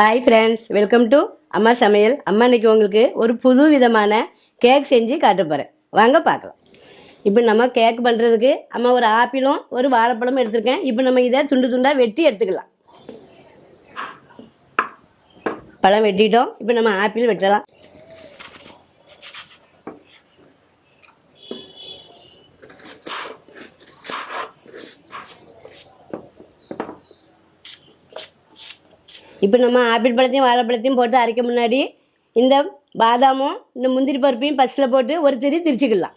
Hi friends welcome to அம்மா சமையல் அம்மா இன்னைக்கு உங்களுக்கு ஒரு புது விதமான கேக் செஞ்சு காட்ட போகிறேன் வாங்க பார்க்கலாம். இப்போ நம்ம கேக் பண்ணுறதுக்கு அம்மா ஒரு ஆப்பிளும் ஒரு வாழைப்பழமும் எடுத்திருக்கேன். இப்போ நம்ம இதை துண்டு துண்டாக வெட்டி எடுத்துக்கலாம். பழம் வெட்டிட்டோம். இப்போ நம்ம ஆப்பிள் வெட்டலாம். இப்போ நம்ம ஆப்பிள் பழத்தையும் வாழைப்பழத்தையும் போட்டு அரைக்க முன்னாடி இந்த பாதாமும் இந்த முந்திரி பருப்பையும் பஸ்ஸில் போட்டு ஒரு திரி திரிச்சுக்கலாம்.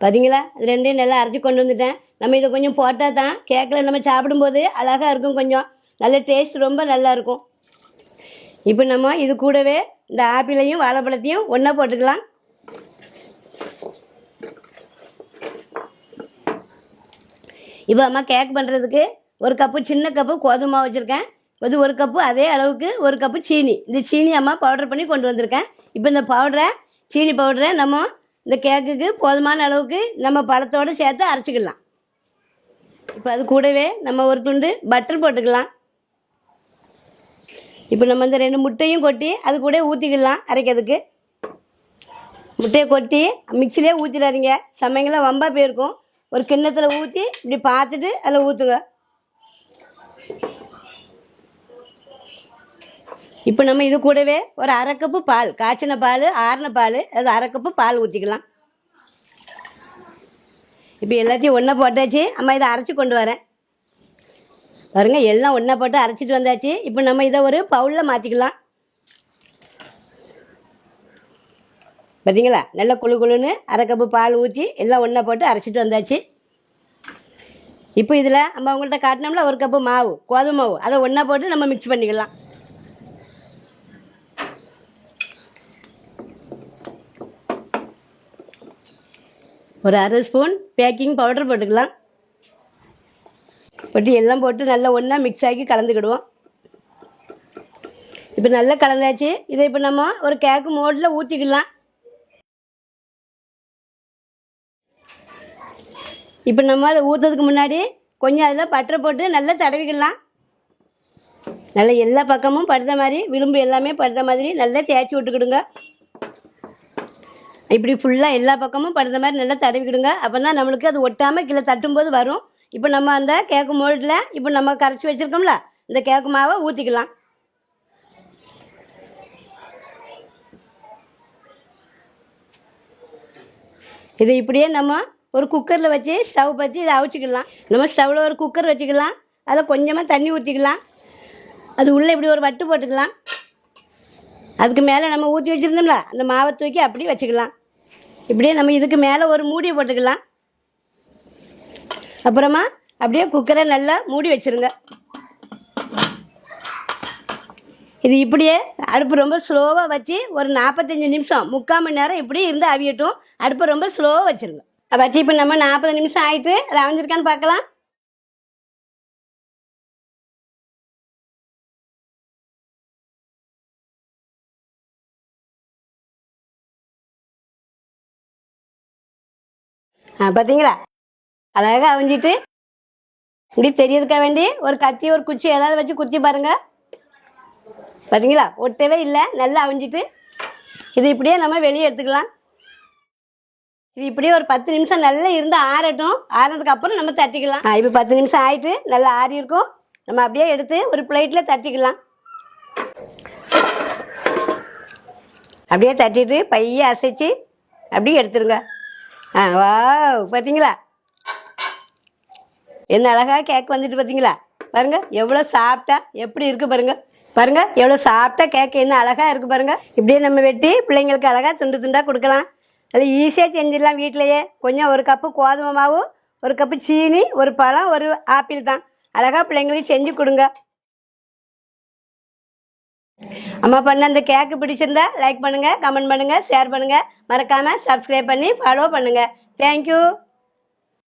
பார்த்தீங்களா இது ரெண்டையும் நல்லா அரைச்சி கொண்டு வந்துட்டேன். நம்ம இதை கொஞ்சம் போட்டால் தான் கேக்கில் நம்ம சாப்பிடும்போது அழகாக இருக்கும் கொஞ்சம். நல்ல டேஸ்ட் ரொம்ப நல்லா இருக்கும். இப்போ நம்ம இது கூடவே இந்த ஆப்பிளையும் வாழைப்பழத்தையும் ஒன்றா போட்டுக்கலாம். இப்போ அம்மா கேக் பண்ணுறதுக்கு ஒரு கப்பு சின்ன கப்பு கோதுமை வச்சுருக்கேன். அது ஒரு கப்பு அதே அளவுக்கு ஒரு கப்பு சீனி. இந்த சீனி அம்மா பவுடர் பண்ணி கொண்டு வந்திருக்கேன். இப்போ இந்த பவுடரை சீனி பவுடரை நம்ம இந்த கேக்குக்கு போதுமான அளவுக்கு நம்ம பழத்தோடு சேர்த்து அரைச்சிக்கலாம். இப்போ அது கூடவே நம்ம ஒரு துண்டு பட்டர் போட்டுக்கலாம். இப்போ நம்ம இந்த ரெண்டு முட்டையும் கொட்டி அது கூட ஊற்றிக்கலாம் அரைக்கிறதுக்கு. முட்டையை கொட்டி மிக்சிலே ஊற்றிடாதீங்க சமயங்களில் வம்பா போயிருக்கும். ஒரு கிண்ணத்தில் ஊற்றி இப்படி பார்த்துட்டு அதில் ஊற்றுங்க இப்போ நம்ம இது கூடவே ஒரு அரை கப்பு பால் காய்ச்சின பால் ஆறின பால் அது அரை கப்பு பால் ஊற்றிக்கலாம் இப்போ எல்லாத்தையும் ஒன்றா போட்டாச்சு. நம்ம இதை அரைச்சி கொண்டு வரேன். பாருங்க எல்லாம் ஒன்றா போட்டு அரைச்சிட்டு வந்தாச்சு. இப்போ நம்ம இதை ஒரு பவுலில் மாற்றிக்கலாம் பார்த்தீங்களா நல்ல குழு குழுன்னு அரை கப்பு பால் ஊற்றி எல்லாம் ஒன்றா போட்டு அரைச்சிட்டு வந்தாச்சு. இப்போ இதில் நம்ம அவங்கள்ட்ட காட்டினோம்ல ஒரு கப்பு மாவு கோதுமை மாவு. அதை ஒன்றா போட்டு நம்ம மிக்ஸ் பண்ணிக்கலாம். ஒரு அரை ஸ்பூன் பேக்கிங் பவுடர் போட்டுக்கலாம். போட்டு எல்லாம் போட்டு நல்லா ஒன்றா மிக்ஸ் ஆக்கி கலந்துக்கிடுவோம். இப்போ நல்லா கலந்தாச்சு. இதை இப்போ நம்ம ஒரு கேக்கு மோடில் ஊற்றிக்கலாம் இப்போ நம்ம அதை ஊற்றுறதுக்கு முன்னாடி கொஞ்சம் அதில் பட்டரை போட்டு நல்லா தடவிக்கலாம். நல்லா எல்லா பக்கமும் படுத்த மாதிரி விளிம்பு எல்லாமே படுத்த மாதிரி நல்லா தேய்ச்சி விட்டுக்கிடுங்க. இப்படி ஃபுல்லாக எல்லா பக்கமும் படுத்த மாதிரி நல்லா தடவிக்கிடுங்க அப்போ தான் நம்மளுக்கு அது ஒட்டாமல் கீழே தட்டும்போது வரும். இப்போ நம்ம அந்த கேக்கு மோல்டில் இப்போ நம்ம கரைச்சி வச்சுருக்கோம்ல இந்த கேக்கு மாவை ஊற்றிக்கலாம் இது இப்படியே நம்ம ஒரு குக்கரில் வச்சு ஸ்டவ் பற்றி இதை அவிச்சிக்கலாம். நம்ம ஸ்டவ்வில் ஒரு குக்கர் வச்சுக்கலாம். அதில் கொஞ்சமாக தண்ணி ஊற்றிக்கலாம் அது உள்ளே இப்படி ஒரு வட்டு போட்டுக்கலாம். அதுக்கு மேலே நம்ம ஊற்றி வச்சுருந்தோம்ல அந்த மாவை தூக்கி அப்படியே வச்சுக்கலாம். இப்படியே நம்ம இதுக்கு மேலே ஒரு மூடியை போட்டுக்கலாம். அப்புறமா அப்படியே குக்கரை நல்லா மூடி வச்சுருங்க. இது இப்படியே அடுப்பு ரொம்ப ஸ்லோவாக வச்சு ஒரு நாற்பத்தஞ்சு நிமிஷம் முக்கால் மணி நேரம் இப்படியே இருந்து அவியட்டும். அடுப்பை ரொம்ப ஸ்லோவாக வச்சுருங்க. வச்சு இப்போ நம்ம நாற்பது நிமிஷம் ஆகிட்டு அது அமைஞ்சிருக்கான்னு பார்க்கலாம். பார்த்தீங்களா அழகாக அவிஞ்சிட்டு இப்படி தெரியறதுக்காக வேண்டி ஒரு கத்தி ஒரு குச்சி ஏதாவது வச்சு குத்தி பாருங்க. பார்த்தீங்களா ஒட்டவே இல்லை. நல்லா அவிஞ்சிட்டு இது இப்படியே நம்ம வெளியே எடுத்துக்கலாம். இது இப்படியே ஒரு பத்து நிமிஷம் நல்லா இருந்து ஆறட்டும். ஆறினதுக்கு அப்புறம் நம்ம தட்டிக்கலாம். இப்போ பத்து நிமிஷம் ஆயிட்டு நல்லா ஆறி இருக்கும். நம்ம அப்படியே எடுத்து ஒரு பிளேட்டில் தட்டிக்கலாம். அப்படியே தட்டிட்டு பைய அசைச்சு அப்படியே எடுத்துருங்க. ஆ வா பார்த்தீங்களா என்ன அழகாக கேக் வந்துட்டு பார்த்தீங்களா பாருங்க எவ்வளோ சாப்பிட்டா எப்படி இருக்கு பாருங்க. பாருங்க எவ்வளோ சாப்பிட்டா கேக் என்ன அழகாக இருக்கு பாருங்க. இப்படியே நம்ம வெட்டி பிள்ளைங்களுக்கு அழகா துண்டு துண்டாக கொடுக்கலாம். அது ஈஸியாக செஞ்சிடலாம் வீட்டிலையே. கொஞ்சம் ஒரு கப்பு கோதுமை மாவு ஒரு கப்பு சீனி ஒரு பழம் ஒரு ஆப்பிள் தான். அழகாக பிள்ளைங்களுக்கு செஞ்சு கொடுங்க. அம்மா பண்ண அந்த கேக்கு பிடிச்சிருந்தா லைக் பண்ணுங்க கமெண்ட் பண்ணுங்க ஷேர் பண்ணுங்க. மறக்காம சப்ஸ்கிரைப் பண்ணி ஃபாலோ பண்ணுங்க. தேங்க்யூ